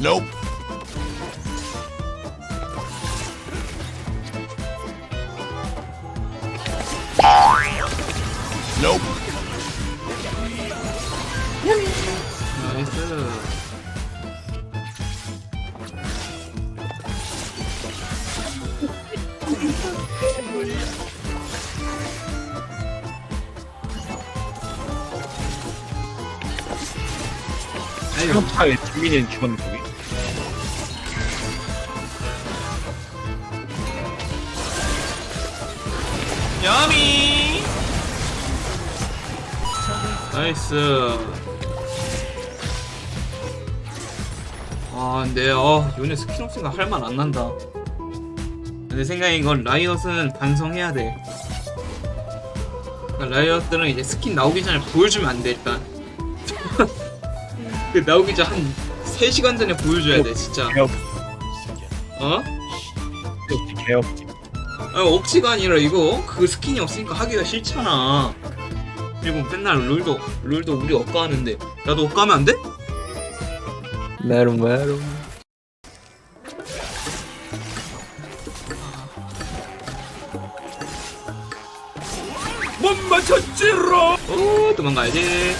Nope. Nope. 나이스. 아이고, 트럼프에 주민이 죽었는 거기? 야미! 나이스. 아, 근데, 어, 요네 스킨 없으니까 할 말 안 난다. 내 생각에 이건 라이엇은 반성해야 돼. 그러니까 라이엇들은 이제 스킨 나오기 전에 보여주면 안 돼, 일단. 그 나오기 전 한 3시간 전에 보여줘야 돼, 진짜. 개업, 어? 개업. 아, 억지가 아니라 이거 그 스킨이 없으니까 하기가 싫잖아. 그리고 맨날 룰도 룰도 우리 억가하는데 나도 억가하면 안 돼? 메롱 메롱 못 맞췄지로! 오 도망가야지.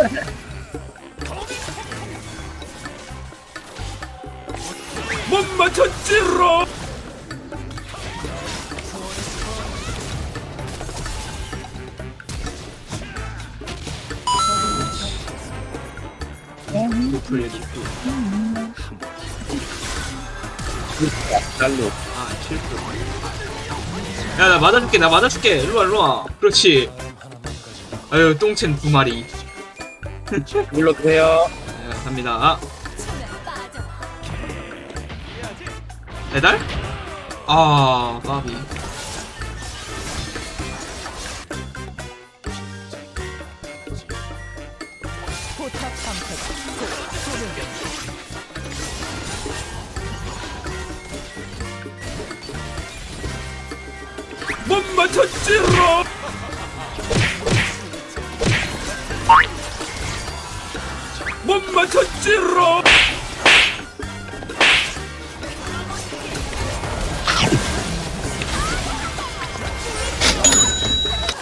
못 또. 날로. 아 실수. 야나 맞아줄게 나 맞아줄게 일로와 일로와. 그렇지. 아유 똥첸 두 마리. 눌러주세요. 네, 갑니다. 배달? 아 까비. 못 맞췄지로! 못 맞췄지로!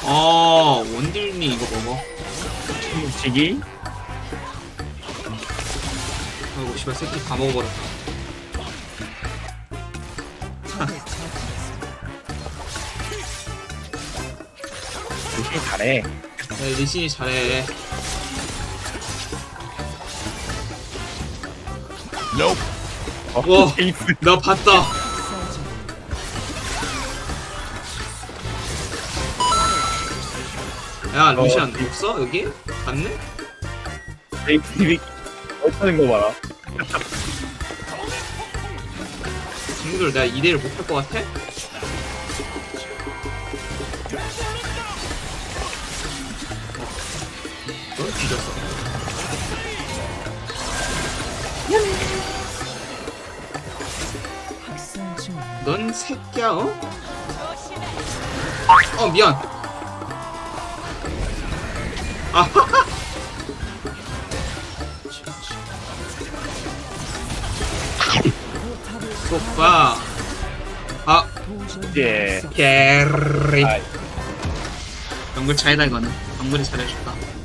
아 원딜니 이거 먹어. 지기? 아이고 씨발 새끼 다 먹어버렸다. 조심히 잘해. 네, 리신이 잘해. 와. 에이스. 나 봤다. 야 루시안 어, 없어 여기? 갔네? 에이스. 어쩌는 거 봐라. 친구들 내가 2대1 못할 것 같아? 넌 뒤졌어. 넌 새끼야 어? 어 미안. 아 오빠. 아 예. 게리. 아이. 정글 차이다 이거는. 정글이 잘해줬다.